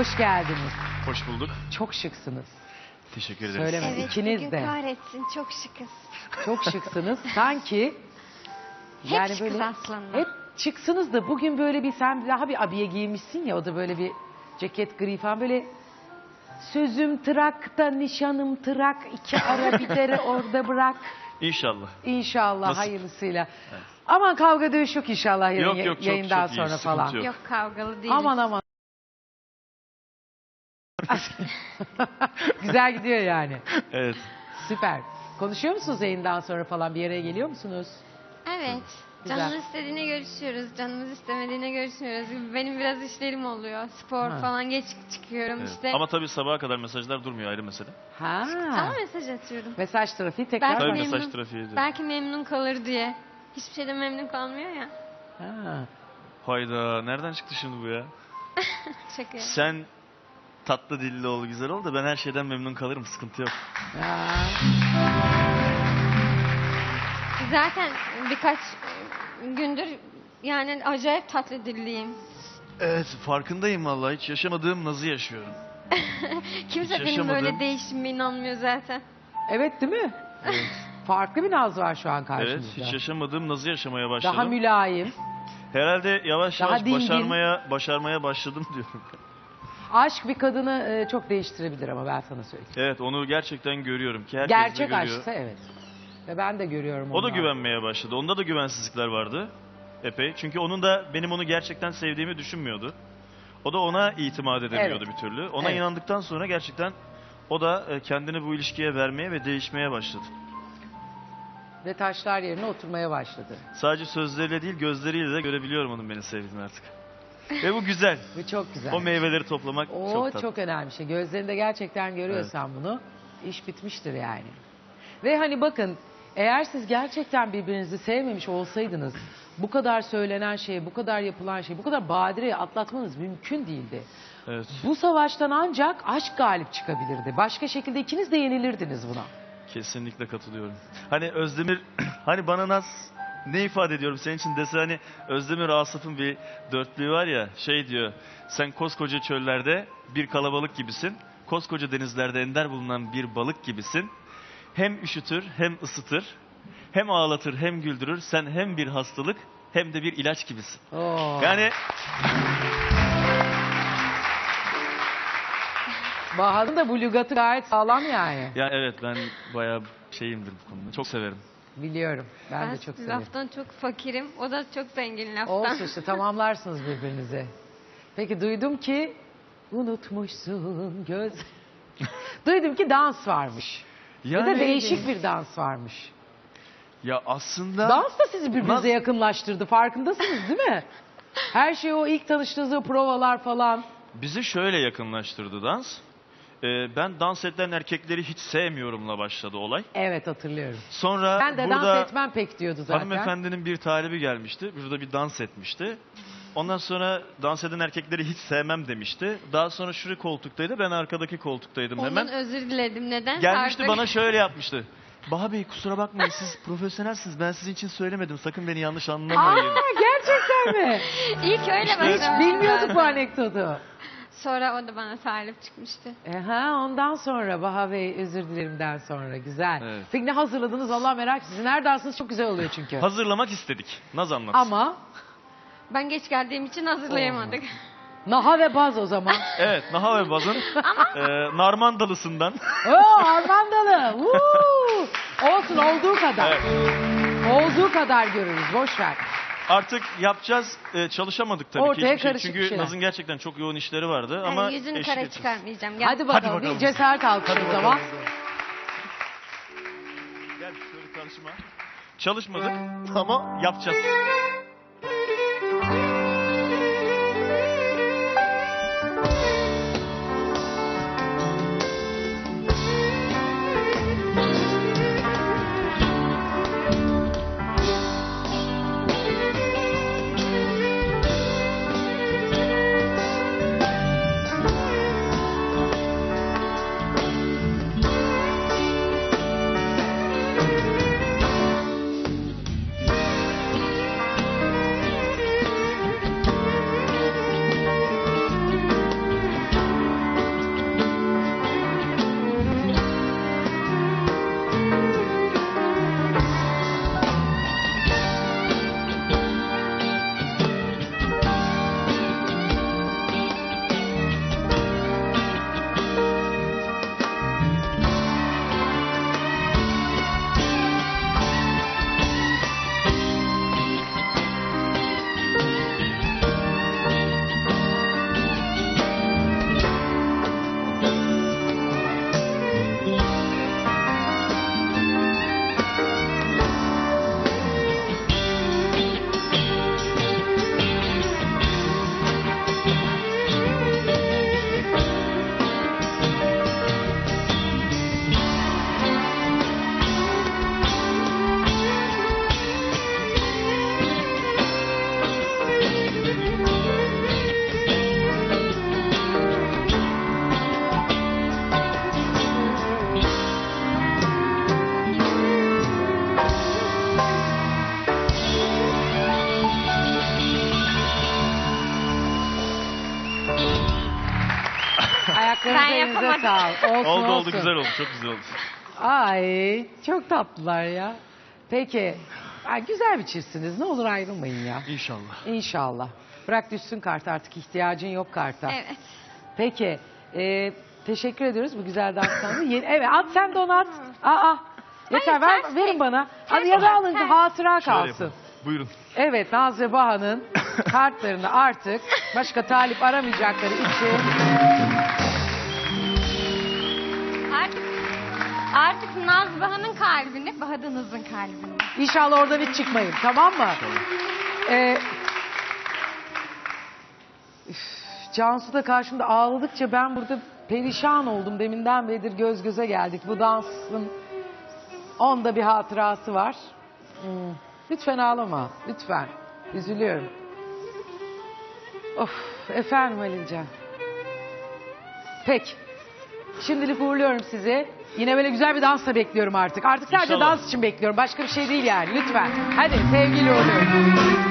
Hoş geldiniz. Hoş bulduk. Çok şıksınız. Teşekkür ederiz. Söyleme. Evet, İkiniz bugün de. kahretsin çok şıkız. Çok şıksınız. Sanki Hep şıkız aslında. Hep şıksınız da bugün böyle bir sen daha bir abiye giymişsin ya o da böyle bir ceket gri falan böyle sözüm trakta nişanım trak iki ara bir dere orada bırak İnşallah. İnşallah Nasip. hayırlısıyla. Aman kavga dövüş yok inşallah Yok, ya- yok, çok, yayından çok iyi, sonra falan. yok. Yok kavgalı değiliz. Aman aman. Güzel gidiyor yani. Evet. Süper. Konuşuyor musunuz yayından sonra falan bir yere geliyor musunuz? Evet. Güzel. Canımız istediğine görüşüyoruz. Canımız istemediğine görüşmüyoruz. Benim biraz işlerim oluyor. Spor Ha. falan geç çıkıyorum evet. işte. Ama tabii sabaha kadar mesajlar durmuyor ayrı mesele. Ha. Sana mesaj atıyorum. Mesaj trafiği tekrar Belki Tabii memnun, mesaj trafiği de. belki memnun kalır diye. Hiçbir şeyden memnun kalmıyor ya. Ha. Hayda nereden çıktı şimdi bu ya? Şaka. Sen tatlı dilli ol güzel ol da ben her şeyden memnun kalırım sıkıntı yok. Ha. Zaten birkaç gündür yani acayip tatlı dilliyim. Evet farkındayım vallahi hiç yaşamadığım nazı yaşıyorum. Kimse Hiç benim yaşamadım. böyle değişime inanmıyor zaten. Evet değil mi? Evet. Farklı bir naz var şu an evet hiç yaşamadığım nazı yaşamaya başladım. Daha mülayim. Herhalde yavaş Daha yavaş dingin. başarmaya başarmaya başladım diyorum. Aşk bir kadını e, çok değiştirebilir ama ben sana söyleyeyim. Evet onu gerçekten görüyorum ki herkes de Gerçek görüyor. aşksa evet. Ve ben de görüyorum O da onu. güvenmeye başladı. Onda da güvensizlikler vardı. Epey. Çünkü onun da benim onu gerçekten sevdiğimi düşünmüyordu. O da ona itimat edemiyordu Evet. bir türlü. Ona Evet. inandıktan sonra gerçekten o da e, kendini bu ilişkiye vermeye ve değişmeye başladı. Ve taşlar yerine oturmaya başladı. Sadece sözleriyle değil gözleriyle de görebiliyorum onun beni sevdiğini artık. Ve bu güzel. Bu çok güzel. O meyveleri toplamak O çok çok, tatlı. önemli bir şey. Gözlerinde gerçekten görüyorsan bunu iş bitmiştir yani. Ve hani bakın eğer siz gerçekten birbirinizi sevmemiş olsaydınız bu kadar söylenen şey, bu kadar yapılan şey, bu kadar badireyi atlatmanız mümkün değildi. Evet. Bu savaştan ancak aşk galip çıkabilirdi. Başka şekilde ikiniz de yenilirdiniz buna. Kesinlikle katılıyorum. Hani Özdemir, hani bana Naz ne ifade ediyorum senin için dese hani Özdemir Asaf'ın bir dörtlüğü var ya şey diyor. Sen koskoca çöllerde bir kalabalık gibisin. Koskoca denizlerde ender bulunan bir balık gibisin. Hem üşütür hem ısıtır. Hem ağlatır hem güldürür. Sen hem bir hastalık hem de bir ilaç gibisin. Oo. Yani Bahad'ın da bu lügatı gayet sağlam yani. ya evet ben bayağı şeyimdir bu konuda. Çok severim. Biliyorum. Ben, Ben, de çok severim. laftan çok fakirim. O da çok zengin laftan. Olsun işte tamamlarsınız birbirinizi. Peki duydum ki unutmuşsun göz. duydum ki dans varmış. Ya da Yani- değişik bir dans varmış. Ya aslında Dans da sizi birbirinize Nasıl? yakınlaştırdı. Farkındasınız değil mi? Her şey o ilk tanıştığınız o provalar falan. Bizi şöyle yakınlaştırdı dans. Ee, ben dans eden erkekleri hiç sevmiyorumla başladı olay. Evet hatırlıyorum. Sonra Ben de burada dans etmem pek diyordu zaten. hanımefendinin bir talibi gelmişti. Burada bir dans etmişti. Ondan sonra dans eden erkekleri hiç sevmem demişti. Daha sonra şu koltuktaydı. Ben arkadaki koltuktaydım Ondan hemen. özür diledim. Neden? Gelmişti Artık- bana şöyle yapmıştı. Baha Bey kusura bakmayın siz profesyonelsiniz. Ben sizin için söylemedim. Sakın beni yanlış Aa, anlamayın. gerçekten mi? İlk öyle Hiç başlamıştı bilmiyorduk bu anekdotu. Sonra o da bana talip çıkmıştı. E ha, ondan sonra Baha Bey özür dilerimden sonra güzel. Evet. Peki ne hazırladınız Allah merak Sizin her dansınız çok güzel oluyor çünkü. Hazırlamak istedik. Naz anlat. Ama Ben geç geldiğim için hazırlayamadık. Naha ve Baz o zaman. Evet, Naha ve Baz'ın e, Narmandalısından. Oo Armandalı. Woo! Olsun olduğu kadar. Evet. Olduğu kadar görürüz. Boş ver. Artık yapacağız. e, çalışamadık tabii Ortaya ki. hiçbir şey. karışık bir Çünkü şeyler. Naz'ın gerçekten çok yoğun işleri vardı. Yani ama yüzünü eşlik kara edeceğiz. çıkarmayacağım. Gel. Hadi bakalım, bakalım. bir cesaret alkışı o zaman. Gel şöyle karşıma. Çalışmadık ama yapacağız. Sağ ol. Olsun oldu oldu olsun. güzel oldu çok güzel oldu. Ay çok tatlılar ya. Peki. Ay, güzel biçirsiniz. Ne olur ayrılmayın ya. İnşallah. İnşallah. Bırak düşsün kart artık ihtiyacın yok karta. Evet. Peki. e, teşekkür ediyoruz bu güzel danslarını. Yeni- Evet at sen de onu at. Aa, yeter Hayır, ver, ters verin değil. bana. Hadi ya da alın hatıra Şöyle kalsın. yapalım. Buyurun. Evet Naz ve Baha'nın kartlarını artık başka talip aramayacakları için Baha'nın kalbinde, Baha da Naz'ın kalbinde. inşallah oradan hiç çıkmayın tamam mı? Ee, üf, Cansu da karşımda ağladıkça ben burada perişan oldum. Deminden beridir göz göze geldik. Bu dansın onda bir hatırası var. Hmm, Lütfen ağlama. Lütfen. Üzülüyorum. Of efendim Halilcan. Peki. Şimdilik uğurluyorum sizi. Yine böyle güzel bir dansla bekliyorum artık. Artık sadece İnşallah. dans için bekliyorum. Başka bir şey değil yani. Lütfen. Hadi sevgili uğurluyorum.